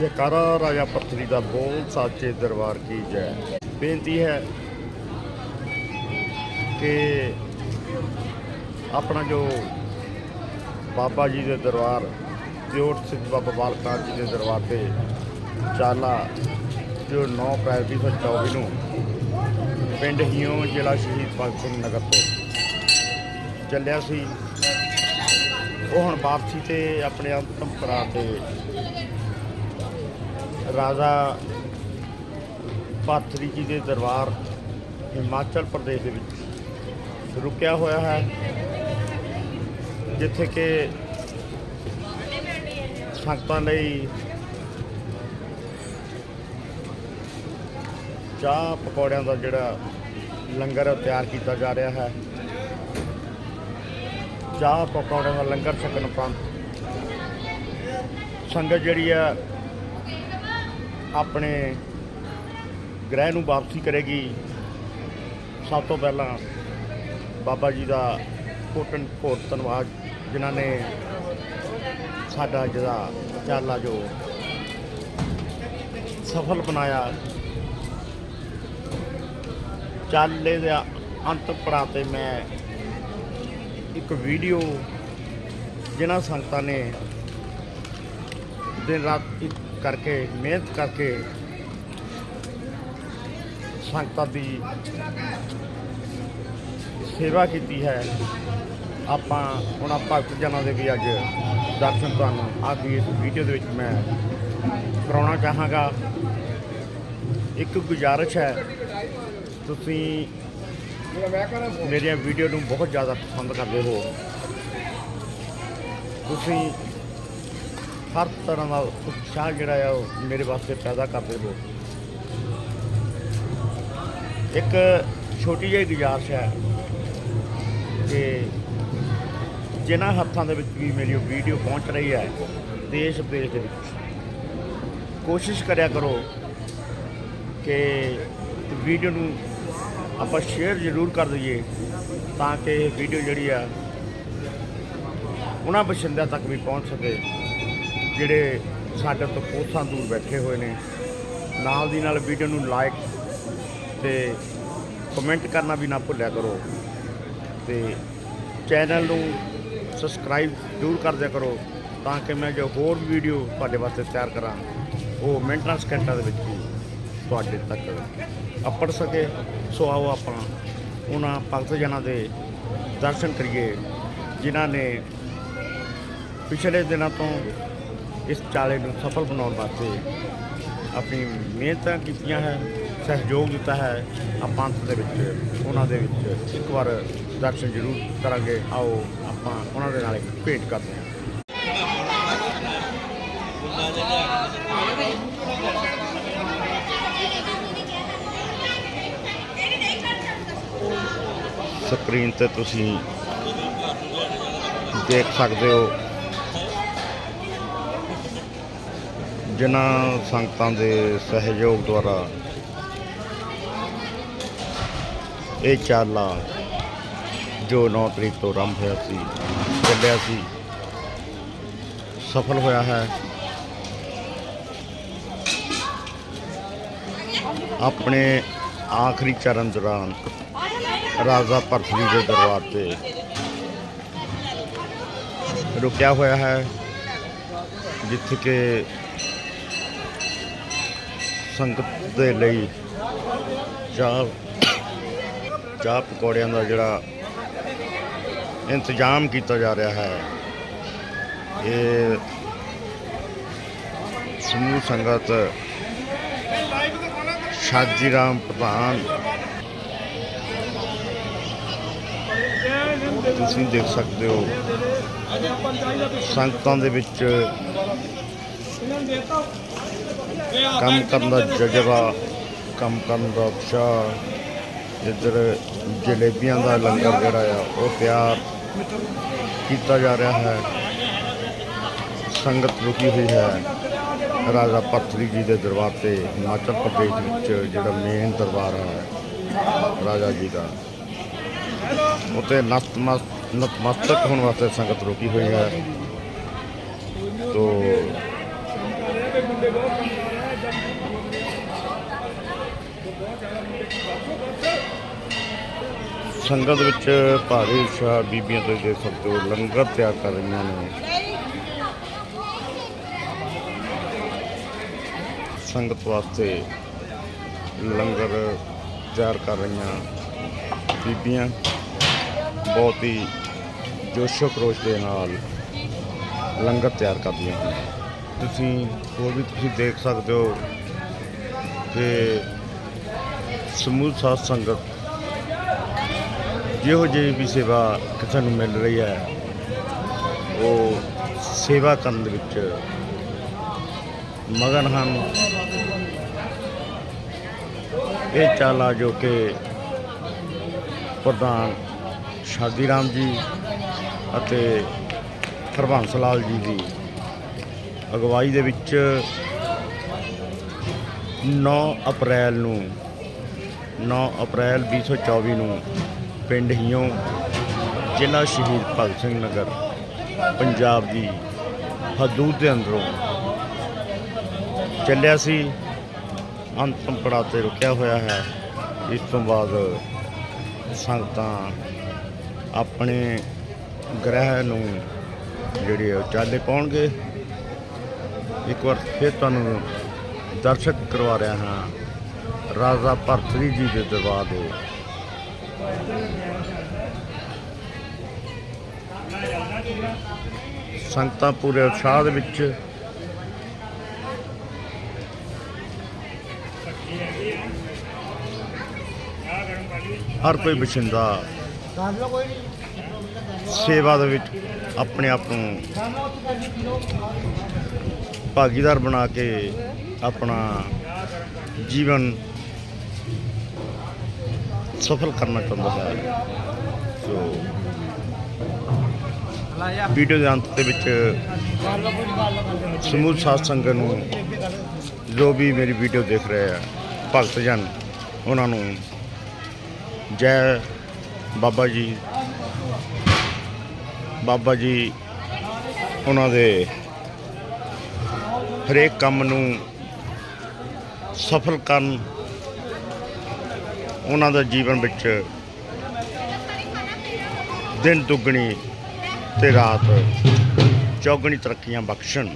ਜੈਕਾਰਾ ਰਾਜਾ ਪੱਥਰੀ ਦਾ ਬੋਲ ਸਾਚੇ ਦਰਬਾਰ ਕੀ ਜੈ। ਬੇਨਤੀ ਹੈ ਕਿ ਆਪਣਾ ਜੋ ਬਾਬਾ ਜੀ ਦੇ ਦਰਬਾਰ ਜੋਤ ਸਿੰਘ ਬਾਬਾ ਬਾਲਕਾ ਜੀ ਦੇ ਦਰਬਾਰ ਤੇ ਚਾਲਾ, ਜੋ 9 ਅਪ੍ਰੈਲ 2024 ਨੂੰ ਪਿੰਡ ਹਿਓ ਜ਼ਿਲ੍ਹਾ ਸ਼ਹੀਦ ਭਗਤ ਸਿੰਘ ਨਗਰ ਤੋਂ ਚੱਲਿਆ ਸੀ। ਉਹ ਹੁਣ ਵਾਪਸੀ ਤੇ ਆਪਣੇ ਅੰਤਮ ਪੜਾਅ ਤੇ ਰਾਜਾ ਪਾਥਰੀ ਜੀ ਦੇ ਦਰਬਾਰ ਹਿਮਾਚਲ ਪ੍ਰਦੇਸ਼ ਦੇ ਵਿੱਚ ਰੁਕਿਆ ਹੋਇਆ ਹੈ, ਜਿੱਥੇ ਕਿ ਸੰਗਤਾਂ ਲਈ ਚਾਹ ਪਕੌੜਿਆਂ ਦਾ ਜਿਹੜਾ ਲੰਗਰ ਹੈ, ਉਹ ਤਿਆਰ ਕੀਤਾ ਜਾ ਰਿਹਾ ਹੈ। ਚਾਹ ਪਕੌੜਿਆਂ ਦਾ ਲੰਗਰ ਛਕਣ ਉਪਰੰਤ ਸੰਗਤ ਜਿਹੜੀ ਆ ਆਪਣੇ ਗ੍ਰਹਿ ਨੂੰ ਵਾਪਸੀ ਕਰੇਗੀ। ਸਭ ਤੋਂ ਪਹਿਲਾਂ ਬਾਬਾ ਜੀ ਦਾ ਕੋਟਨ ਕੋਟ ਧੰਨਵਾਦ, ਜਿਨ੍ਹਾਂ ਨੇ ਸਾਡਾ ਜਿਹੜਾ ਚਾਲਾ ਜੋ ਸਫਲ ਬਣਾਇਆ। ਚਾਲੇ ਦੇ ਅੰਤ ਪੜਾਅ ਤੇ ਮੈਂ ਇੱਕ ਵੀਡੀਓ, ਜਿਨ੍ਹਾਂ ਸੰਗਤਾਂ ਨੇ ਦਿਨ ਰਾਤ ਕਰਕੇ, ਮਿਹਨਤ ਕਰਕੇ ਸੰਗਤਾਂ ਦੀ ਸੇਵਾ ਕੀਤੀ ਹੈ। ਆਪਾਂ ਉਹਨਾਂ ਭਗਤ ਜਨਾਂ ਦੇ ਵੀ ਅੱਜ ਦਰਸ਼ਨ ਤੁਹਾਨੂੰ ਅੱਜ ਇਸ ਵੀਡੀਓ ਦੇ ਵਿੱਚ ਮੈਂ ਕਰਾਉਣਾ ਚਾਹਾਂਗਾ। ਇੱਕ ਗੁਜ਼ਾਰਿਸ਼ ਹੈ, ਤੁਸੀਂ ਮੇਰੀਆਂ ਵੀਡੀਓ ਨੂੰ ਬਹੁਤ ਜ਼ਿਆਦਾ ਪਸੰਦ ਕਰਦੇ ਹੋ। ਤੁਸੀਂ ਹਰ ਤਰ੍ਹਾਂ ਦਾ ਉਤਸ਼ਾਹ ਜਿਹੜਾ ਆ ਉਹ ਮੇਰੇ ਵਾਸਤੇ ਪੈਦਾ ਕਰਦੇ ਹੋ ਇੱਕ ਛੋਟੀ ਜਿਹੀ ਗੁਜ਼ਾਰਿਸ਼ ਹੈ ਕਿ ਜਿਨ੍ਹਾਂ ਹੱਥਾਂ ਦੇ ਵਿੱਚ ਵੀ ਮੇਰੀ ਉਹ ਵੀਡੀਓ ਪਹੁੰਚ ਰਹੀ ਹੈ, ਦੇਸ਼ ਵਿਦੇਸ਼ ਦੇ ਵਿੱਚ, ਕੋਸ਼ਿਸ਼ ਕਰਿਆ ਕਰੋ ਕਿ ਵੀਡੀਓ ਨੂੰ ਆਪਾਂ ਸ਼ੇਅਰ ਜ਼ਰੂਰ ਕਰ ਦਈਏ ਤਾਂ ਕਿ ਇਹ ਵੀਡੀਓ ਜਿਹੜੀ ਆ, ਉਹਨਾਂ ਬਸ਼ਿੰਦਿਆਂ ਤੱਕ ਵੀ ਪਹੁੰਚ ਸਕੇ। ਜਿਹੜੇ ਸਾਡੇ ਤੋਂ ਕੋਸਾਂ ਦੂਰ ਬੈਠੇ ਹੋਏ ਨੇ, ਨਾਲ ਦੀ ਨਾਲ ਵੀਡੀਓ ਨੂੰ ਲਾਈਕ ਤੇ ਕਮੈਂਟ ਕਰਨਾ ਵੀ ਨਾ ਭੁੱਲਿਆ ਕਰੋ ਤੇ ਚੈਨਲ ਨੂੰ ਸਬਸਕ੍ਰਾਈਬ ਜ਼ਰੂਰ ਕਰ ਦਿਆ ਕਰੋ ਤਾਂ ਕਿ ਮੈਂ ਜੋ ਹੋਰ ਵੀਡੀਓ ਤੁਹਾਡੇ ਵਾਸਤੇ ਤਿਆਰ ਕਰਾਂ, ਉਹ ਮਿੰਟਾਂ ਸਕਿੰਟਾਂ ਦੇ ਵਿੱਚ ਤੁਹਾਡੇ ਤੱਕ ਅੱਪੜ ਸਕੇ। ਸੋ ਆਓ ਆਪਾਂ ਉਹਨਾਂ ਭਗਤ ਜਨਾਂ ਦੇ ਦਰਸ਼ਨ ਕਰੀਏ, ਜਿਨ੍ਹਾਂ ਨੇ ਪਿਛਲੇ ਦਿਨਾਂ ਤੋਂ ਇਸ ਚਾਲੇ ਨੂੰ ਸਫਲ ਬਣਾਉਣ ਵਾਸਤੇ ਆਪਣੀ ਮਿਹਨਤਾਂ ਕੀਤੀਆਂ ਹੈ, ਸਹਿਯੋਗ ਦਿੱਤਾ ਹੈ। ਆਪਾਂ ਅੰਤ ਦੇ ਵਿੱਚ, ਉਹਨਾਂ ਦੇ ਵਿੱਚ ਇੱਕ ਵਾਰ ਦਰਸ਼ਨ ਜ਼ਰੂਰ ਕਰਾਂਗੇ। ਆਓ, ਆਪਾਂ ਉਹਨਾਂ ਦੇ ਨਾਲ ਇੱਕ ਭੇਟ ਕਰਦੇ ਹਾਂ। ਸਕਰੀਨ ਤੇ ਤੁਸੀਂ ਦੇਖ ਸਕਦੇ ਹੋ ਜਿਨ੍ਹਾਂ ਸੰਗਤਾਂ ਦੇ ਸਹਿਯੋਗ ਦੁਆਰਾ ਇਹ ਚਾਲਾ ਜੋ 9 ਤਰੀਕ ਤੋਂ ਆਰੰਭ ਹੋਇਆ ਸੀ, ਚੱਲਿਆ ਸੀ, ਸਫਲ ਹੋਇਆ ਹੈ। ਆਪਣੇ ਆਖਰੀ ਚਰਨ ਦੌਰਾਨ ਰਾਜਾ ਪਰਥਰੀ ਦੇ ਦਰਬਾਰ ਤੇ ਰੁਕਿਆ ਹੋਇਆ ਹੈ, ਜਿੱਥੇ ਕਿ ਸੰਗਤ ਦੇ ਲਈ ਚਾਹ ਚਾਹ ਪਕੌੜਿਆਂ ਦਾ ਜਿਹੜਾ ਇੰਤਜ਼ਾਮ ਕੀਤਾ ਜਾ ਰਿਹਾ ਹੈ। ਇਹ ਸਮੂਹ ਸੰਗਤ ਸਾਜੀ ਰਾਮ ਪ੍ਰਧਾਨ। ਤੁਸੀਂ ਦੇਖ ਸਕਦੇ ਹੋ, ਸੰਗਤਾਂ ਦੇ ਵਿੱਚ ਕੰਮ ਕਰਨ ਦਾ ਜਜ਼ਬਾ, ਕੰਮ ਕਰਨ ਦਾ ਉਤਸ਼ਾਹ। ਇੱਧਰ ਜਲੇਬੀਆਂ ਦਾ ਲੰਗਰ ਜਿਹੜਾ ਆ, ਉਹ ਤਿਆਰ ਕੀਤਾ ਜਾ ਰਿਹਾ ਹੈ। ਸੰਗਤ ਰੁਕੀ ਹੋਈ ਹੈ। ਰਾਜਾ ਪੱਥਰੀ ਜੀ ਦੇ ਦਰਬਾਰ ਤੇ, ਹਿਮਾਚਲ ਪ੍ਰਦੇਸ਼ ਵਿੱਚ ਜਿਹੜਾ ਮੇਨ ਦਰਬਾਰ ਹੈ ਰਾਜਾ ਜੀ ਦਾ। ਉਤੇ ਨਤਮਸਤ ਨਤਮਸਤਕ ਹੋਣ ਵਾਸਤੇ ਸੰਗਤ ਰੁਕੀ ਹੋਈ ਹੈ। ਤੋ ਸੰਗਤ ਵਿੱਚ ਭਾਰੀ ਉਤਸ਼ਾਹ ਬੀਬੀਆਂ ਤੋਂ ਦੇਖ ਸਕਦੇ ਹੋ, ਲੰਗਰ ਤਿਆਰ ਕਰ ਰਹੀਆਂ ਨੇ। ਸੰਗਤ ਵਾਸਤੇ ਲੰਗਰ ਤਿਆਰ ਕਰ ਰਹੀਆਂ ਬੀਬੀਆਂ। ਬਹੁਤ ਹੀ ਜੋਸ਼ੋ ਖਰੋਸ਼ ਦੇ ਨਾਲ ਲੰਗਰ ਤਿਆਰ ਕਰਦੀਆਂ ਹਨ ਤੁਸੀਂ ਹੋਰ ਵੀ ਤੁਸੀਂ ਦੇਖ ਸਕਦੇ ਹੋ ਕਿ ਸਮੂਹ ਸਾਧ ਸੰਗਤ ਜਿਹੋ ਜਿਹੀ ਵੀ ਸੇਵਾ ਕਿਸੇ ਨੂੰ ਮਿਲ ਰਹੀ ਹੈ, ਉਹ ਸੇਵਾ ਕਰਨ ਦੇ ਵਿੱਚ ਮਗਨ ਹਨ। ਇਹ ਚਾਲਾ ਜੋ ਕਿ ਪ੍ਰਧਾਨ ਸ਼ਾਦੀ ਰਾਮ ਜੀ ਅਤੇ ਹਰਬੰਸ ਲਾਲ ਜੀ ਦੀ ਅਗਵਾਈ ਦੇ ਵਿੱਚ 9 ਅਪ੍ਰੈਲ ਨੂੰ 9 ਅਪ੍ਰੈਲ 2024 ਨੂੰ ਪਿੰਡ ਹੀਓ, ਜ਼ਿਲ੍ਹਾ ਸ਼ਹੀਦ ਭਗਤ ਸਿੰਘ ਨਗਰ, ਪੰਜਾਬ ਦੀ ਹਦੂਦ ਦੇ ਅੰਦਰੋਂ ਚੱਲਿਆ ਸੀ। ਅੰਤਮ ਪੜਾਅ ਤੇ ਰੁਕਿਆ ਹੋਇਆ ਹੈ। ਇਸ ਤੋਂ ਬਾਅਦ ਸੰਗਤਾਂ ਆਪਣੇ ਗ੍ਰਹਿ ਨੂੰ ਜਿਹੜੇ ਉਹ ਚਾਲੇ ਪਾਉਣਗੇ। ਇੱਕ ਵਾਰ ਫਿਰ ਤੁਹਾਨੂੰ ਦਰਸ਼ਕ ਕਰਵਾ ਰਿਹਾ ਹਾਂ। ਰਾਜਾ ਭਰਤਰੀ ਜੀ ਦੇ ਦਰਬਾਰ ਦੇ ਸੰਗਤਾਂ ਪੂਰੇ ਉਤਸ਼ਾਹ ਦੇ ਵਿੱਚ। ਹਰ ਕੋਈ ਬਛਿੰਦਾ ਸੇਵਾ ਦੇ ਵਿੱਚ ਆਪਣੇ ਆਪ ਨੂੰ ਭਾਗੀਦਾਰ ਬਣਾ ਕੇ ਆਪਣਾ ਜੀਵਨ ਸਫਲ ਕਰਨਾ ਚਾਹੁੰਦਾ ਹੈ ਸੋ ਵੀਡੀਓ ਦੇ ਅੰਤ ਦੇ ਵਿੱਚ ਸਮੂਹ ਸਾਧ ਸੰਗਤ ਨੂੰ ਜੋ ਵੀ ਮੇਰੀ ਵੀਡੀਓ ਦੇਖ ਰਹੇ ਆ ਭਗਤ ਜਨ ਉਹਨਾਂ ਨੂੰ ਜੈ ਬਾਬਾ ਜੀ ਬਾਬਾ ਜੀ ਉਹਨਾਂ ਦੇ ਹਰੇਕ ਕੰਮ ਨੂੰ ਸਫਲ ਕਰਨ ਉਹਨਾਂ ਦਾ ਜੀਵਨ ਵਿੱਚ ਦਿਨ ਦੁੱਗਣੀ ਤੇ ਰਾਤ ਚੌਗਣੀ ਤਰੱਕੀਆਂ ਬਖਸ਼ਣ।